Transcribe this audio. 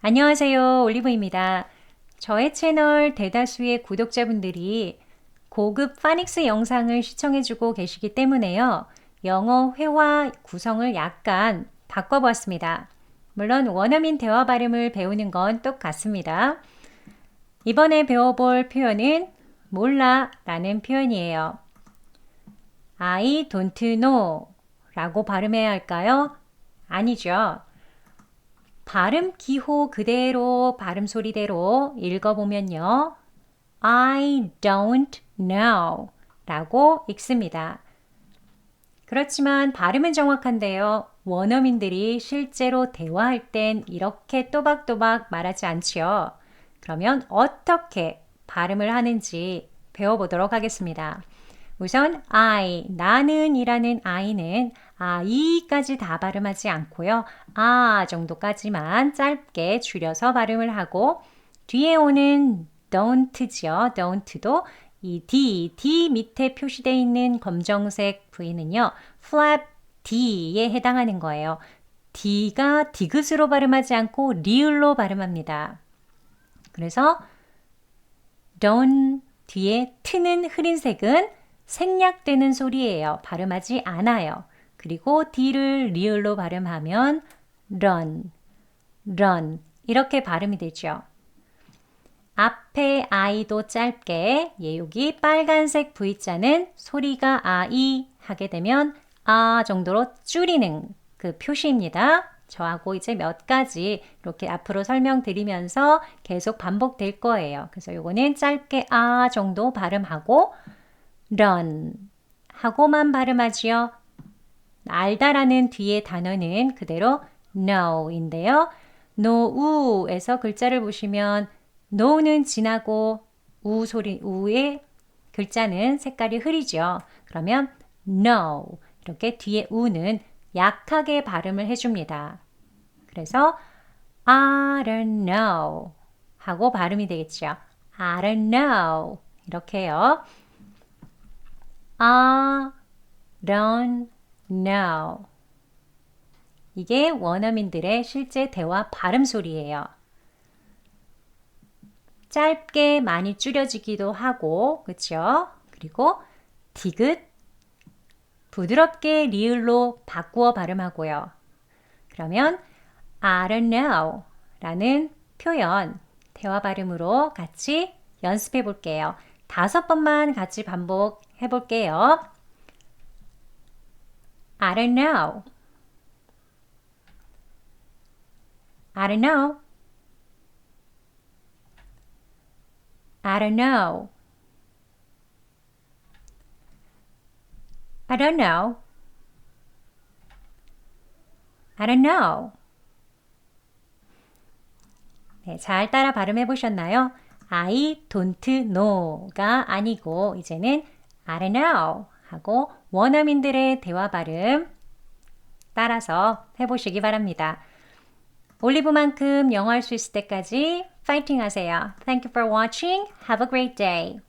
안녕하세요. 올리브입니다. 저의 채널 대다수의 구독자분들이 고급 파닉스 영상을 시청해주고 계시기 때문에요. 영어 회화 구성을 약간 바꿔보았습니다. 물론 원어민 대화 발음을 배우는 건 똑같습니다. 이번에 배워볼 표현은 몰라 라는 표현이에요. I don't know 라고 발음해야 할까요? 아니죠. 발음 기호 그대로 발음 소리대로 읽어보면요. I don't know 라고 읽습니다. 그렇지만 발음은 정확한데요. 원어민들이 실제로 대화할 땐 이렇게 또박또박 말하지 않지요. 그러면 어떻게 발음을 하는지 배워보도록 하겠습니다. 우선 I, 나는 이라는 I는 아 이까지 다 발음하지 않고요. 아 정도까지만 짧게 줄여서 발음을 하고 뒤에 오는 don't죠. don't도 이 D, D 밑에 표시되어 있는 검정색 부위는요. flap D에 해당하는 거예요. D가 디귿으로 발음하지 않고 리을로 발음합니다. 그래서 don't 뒤에 트는 흐린 색은 생략되는 소리예요. 발음하지 않아요. 그리고 D를 리을로 발음하면 run, run 이렇게 발음이 되죠. 앞에 I도 짧게 예, 여기 빨간색 V자는 소리가 아이 하게 되면 아 정도로 줄이는 그 표시입니다. 저하고 이제 몇 가지 이렇게 앞으로 설명드리면서 계속 반복될 거예요. 그래서 요거는 짧게 아 정도 발음하고 run 하고만 발음하지요. 알다라는 뒤에 단어는 그대로 know인데요. know에서 글자를 보시면 know는 진하고 우 소리 우의 글자는 색깔이 흐리죠. 그러면 know 이렇게 뒤에 우는 약하게 발음을 해줍니다. 그래서 I don't know 하고 발음이 되겠죠. I don't know 이렇게요. I don't know. 이게 원어민들의 실제 대화 발음 소리예요. 짧게 많이 줄여지기도 하고, 그쵸? 그리고 디귿, 부드럽게 리을로 바꾸어 발음하고요. 그러면 I don't know 라는 표현, 대화 발음으로 같이 연습해 볼게요. 다섯 번만 같이 반복해 볼게요. I don't know. I don't know. I don't know. I don't know. I don't know. 네, 잘 따라 발음해 보셨나요? I don't know가 아니고 이제는 I don't know 하고 원어민들의 대화 발음 따라서 해보시기 바랍니다. 올리브만큼 영어 할 수 있을 때까지 파이팅 하세요. Thank you for watching. Have a great day.